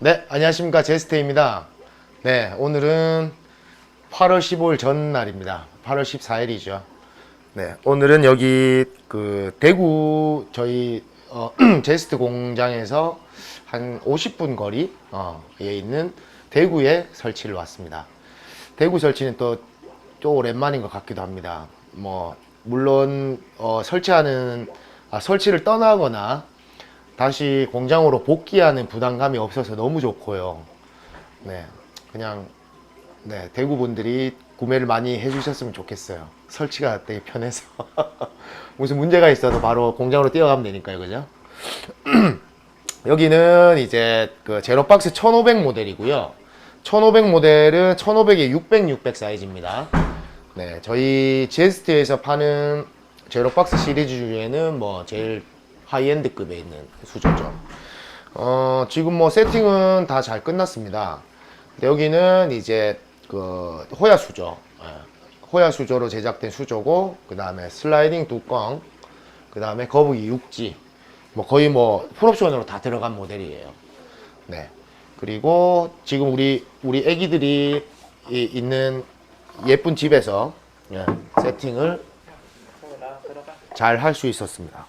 네, 안녕하십니까. 제스테입니다. 네, 오늘은 8월 15일 전날입니다. 8월 14일이죠. 네, 오늘은 여기 그 대구 저희 어, 제스트 공장에서 한 50분 거리에 있는 대구에 설치를 왔습니다. 대구 설치는 또, 또 오랜만인 것 같기도 합니다. 뭐, 물론, 어, 설치하는, 아, 설치를 떠나거나 다시 공장으로 복귀하는 부담감이 없어서 너무 좋고요. 네, 그냥, 네, 대구 분들이 구매를 많이 해주셨으면 좋겠어요. 설치가 되게 편해서. 무슨 문제가 있어도 바로 공장으로 뛰어가면 되니까요, 그죠? 여기는 이제 그 제로박스 1500 모델이고요. 1500 모델은 1500에 600, 600 사이즈입니다. 네, 저희 제스트에서 파는 제로박스 시리즈 중에는 뭐 제일 하이엔드급에 있는 수조죠. 어, 지금 뭐 세팅은 다 잘 끝났습니다. 여기는 이제 그 호야 수조, 예, 호야 수조로 제작된 수조고, 그 다음에 슬라이딩 뚜껑, 그 다음에 거북이 육지, 뭐 거의 뭐 풀옵션으로 다 들어간 모델이에요. 네. 그리고 지금 우리 우리 애기들이 이- 있는 예쁜 집에서 예, 세팅을 잘 할 수 있었습니다.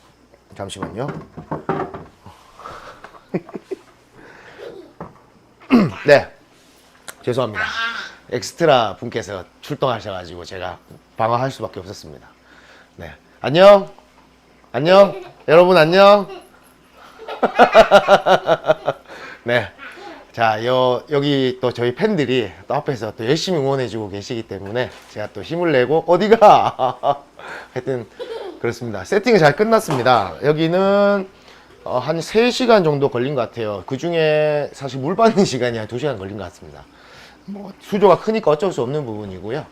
잠시만요. 네. 죄송합니다. 엑스트라 분께서 출동하셔가지고 제가 방어할 수밖에 없었습니다. 네. 안녕. 안녕. 여러분 안녕. 네. 자, 요, 여기 또 저희 팬들이 또 앞에서 또 열심히 응원해주고 계시기 때문에 제가 또 힘을 내고 어디가? 하여튼 그렇습니다. 세팅이 잘 끝났습니다. 여기는 어, 한 3시간 정도 걸린 것 같아요. 그 중에 사실 물 받는 시간이 한 2시간 걸린 것 같습니다. 뭐 수조가 크니까 어쩔 수 없는 부분이고요.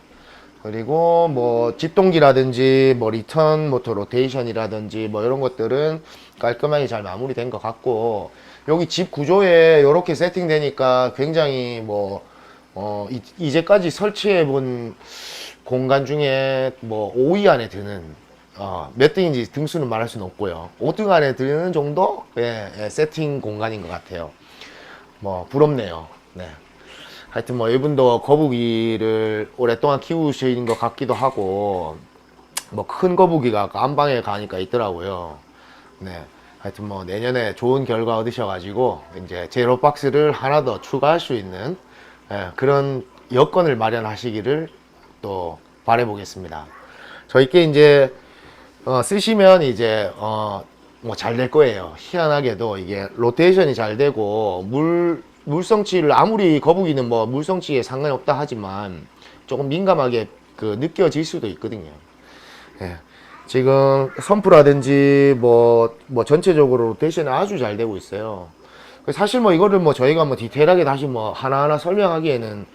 그리고 뭐 집동기라든지 뭐 리턴 모터 로테이션이라든지 뭐 이런 것들은 깔끔하게 잘 마무리된 것 같고 여기 집 구조에 이렇게 세팅되니까 굉장히 뭐 어, 이, 이제까지 설치해 본 공간 중에 뭐 5위 안에 드는 어, 몇 등인지 등수는 말할 수는 없고요. 5등 안에 드는 정도 의 예, 세팅 공간인 것 같아요. 뭐 부럽네요. 네. 하여튼 뭐 이분도 거북이를 오랫동안 키우신 것 같기도 하고 뭐 큰 거북이가 안방에 가니까 있더라고요. 네. 하여튼 뭐 내년에 좋은 결과 얻으셔가지고 이제 제로 박스를 하나 더 추가할 수 있는 예, 그런 여건을 마련하시기를 또 바라보겠습니다. 저희께 이제 어, 쓰시면 이제 어, 뭐 잘 될 거예요. 희한하게도 이게 로테이션이 잘 되고 물 물성치를 아무리 거북이는 뭐 물성치에 상관이 없다 하지만 조금 민감하게 그 느껴질 수도 있거든요. 예. 지금 선프라든지 뭐, 뭐 전체적으로 로테이션이 아주 잘 되고 있어요. 사실 뭐 이거를 뭐 저희가 뭐 디테일하게 다시 뭐 하나하나 설명하기에는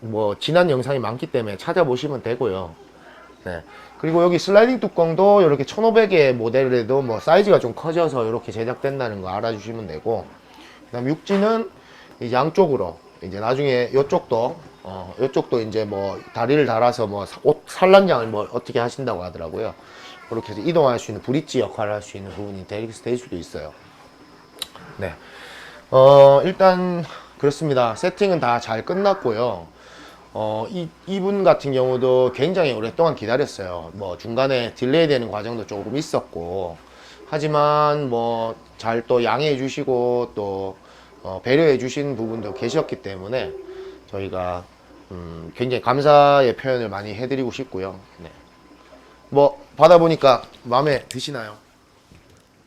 뭐 지난 영상이 많기 때문에 찾아보시면 되고요. 네. 그리고 여기 슬라이딩 뚜껑도 이렇게 1500의 모델에도 뭐 사이즈가 좀 커져서 이렇게 제작된다는 거 알아주시면 되고 그 다음 육지는 이 양쪽으로 이제 나중에 이쪽도 어 이쪽도 이제 뭐 다리를 달아서 뭐 옷 산란장을 뭐 어떻게 하신다고 하더라고요. 그렇게 해서 이동할 수 있는 브릿지 역할을 할 수 있는 부분이 될, 될 수도 있어요. 네. 어, 일단 그렇습니다. 세팅은 다 잘 끝났고요. 어, 이, 이분 같은 경우도 굉장히 오랫동안 기다렸어요. 뭐 중간에 딜레이 되는 과정도 조금 있었고. 하지만 뭐 잘 또 양해해 주시고 또 어, 배려해 주신 부분도 계셨기 때문에 저희가 음, 굉장히 감사의 표현을 많이 해드리고 싶고요. 네. 뭐 받아보니까 마음에 드시나요?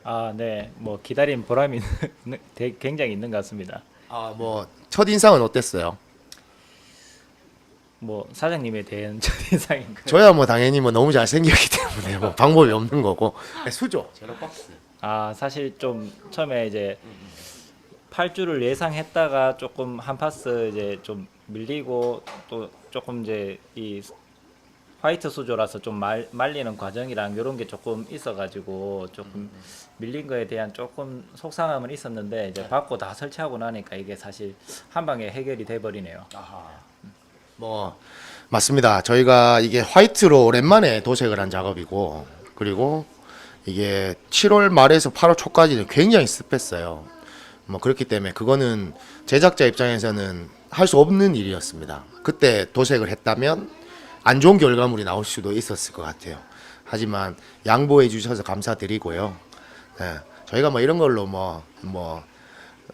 아, 네. 뭐 기다린 보람이 있는- 굉장히 있는 것 같습니다. 아, 뭐 첫 인상은 어땠어요? 뭐 사장님에 대한 첫인상인 거. 저야 뭐 당연히 뭐 너무 잘생겼기 때문에 뭐 방법이 없는 거고 네, 수죠 제로 박스 아, 사실 좀 처음에 이제 8주를 예상했다가 조금 한 파스 이제 좀 밀리고 또 조금 이제 이 화이트 수조라서 좀 말, 말리는 과정이랑 이런 게 조금 있어가지고 조금 밀린 거에 대한 조금 속상함은 있었는데 이제 받고 다 설치하고 나니까 이게 사실 한 방에 해결이 돼 버리네요. 뭐 맞습니다 저희가 이게 화이트로 오랜만에 도색을 한 작업이고 그리고 이게 7월 말에서 8월 초까지는 굉장히 습했어요 뭐 그렇기 때문에 그거는 제작자 입장에서는 할 수 없는 일이었습니다. 그때 도색을 했다면 안 좋은 결과물이 나올 수도 있었을 것 같아요. 하지만 양보해 주셔서 감사드리고요. 예, 저희가 뭐 이런 걸로 뭐 뭐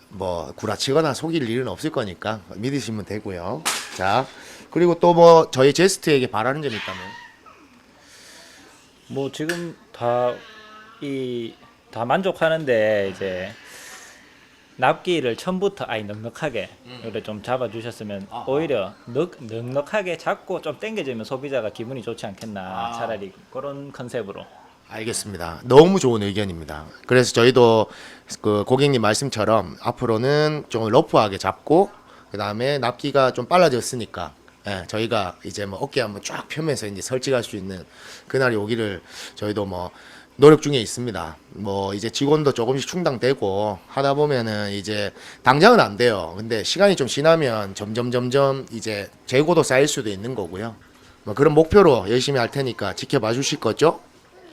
뭐 구라치거나 속일 일은 없을 거니까 믿으시면 되고요. 자 그리고 또 뭐 저희 제스트에게 바라는 점이 있다면? 뭐 지금 다이다 만족하는데 이제 납기를 처음부터 아예 넉넉하게 이렇게 좀 잡아 주셨으면 오히려 넉, 넉넉하게 잡고 좀 당겨주면 소비자가 기분이 좋지 않겠나 차라리 그런 컨셉으로. 알겠습니다. 너무 좋은 의견입니다. 그래서 저희도 그 고객님 말씀처럼 앞으로는 좀 러프하게 잡고 그 다음에 납기가 좀 빨라졌으니까 예, 저희가 이제 뭐 어깨 한번 쫙 펴면서 이제 설치할 수 있는 그날이 오기를 저희도 뭐 노력 중에 있습니다. 뭐 이제 직원도 조금씩 충당되고 하다 보면은 이제 당장은 안 돼요. 근데 시간이 좀 지나면 점점 점점 이제 재고도 쌓일 수도 있는 거고요. 뭐 그런 목표로 열심히 할 테니까 지켜봐 주실 거죠?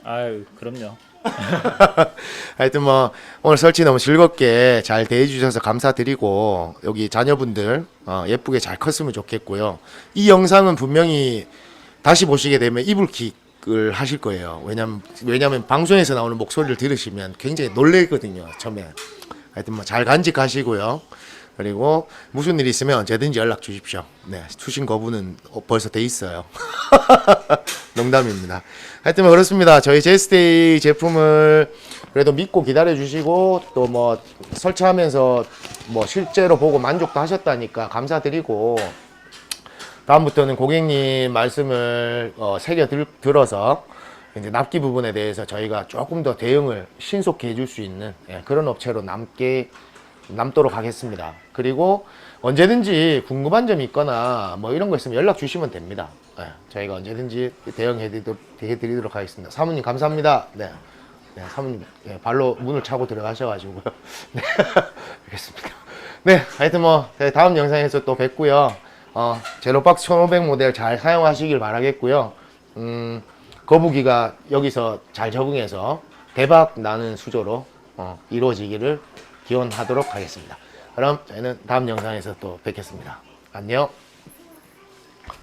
아유 그럼요 하여튼 뭐 오늘 설치 너무 즐겁게 잘 대해주셔서 감사드리고 여기 자녀분들 어, 예쁘게 잘 컸으면 좋겠고요. 이 영상은 분명히 다시 보시게 되면 이불킥을 하실 거예요. 왜냐면 왜냐면 방송에서 나오는 목소리를 들으시면 굉장히 놀래거든요. 처음에 하여튼 뭐 잘 간직하시고요. 그리고 무슨 일 있으면 언제든지 연락 주십시오. 네, 수신 거부는 어, 벌써 돼 있어요. 농담입니다. 하여튼 뭐 그렇습니다. 저희 제스테이 제품을 그래도 믿고 기다려 주시고 또 뭐 설치하면서 뭐 실제로 보고 만족도 하셨다니까 감사드리고 다음부터는 고객님 말씀을 어, 새겨 들, 들어서 이제 납기 부분에 대해서 저희가 조금 더 대응을 신속히 해줄 수 있는 예, 그런 업체로 남게 남도록 하겠습니다. 그리고 언제든지 궁금한 점이 있거나 뭐 이런 거 있으면 연락 주시면 됩니다. 예, 저희가 언제든지 대응해 드리도록, 하겠습니다. 사모님 감사합니다. 네. 네, 사모님 예, 발로 문을 차고 들어가셔가지고요. 네, 알겠습니다. 네, 하여튼 뭐 네, 다음 영상에서 또 뵙고요. 어, 제로박스 1500 모델 잘 사용하시길 바라겠고요. 음, 거북이가 여기서 잘 적응해서 대박 나는 수조로 어, 이루어지기를 기원하도록 하겠습니다. 그럼 저희는 다음 영상에서 또 뵙겠습니다. 안녕.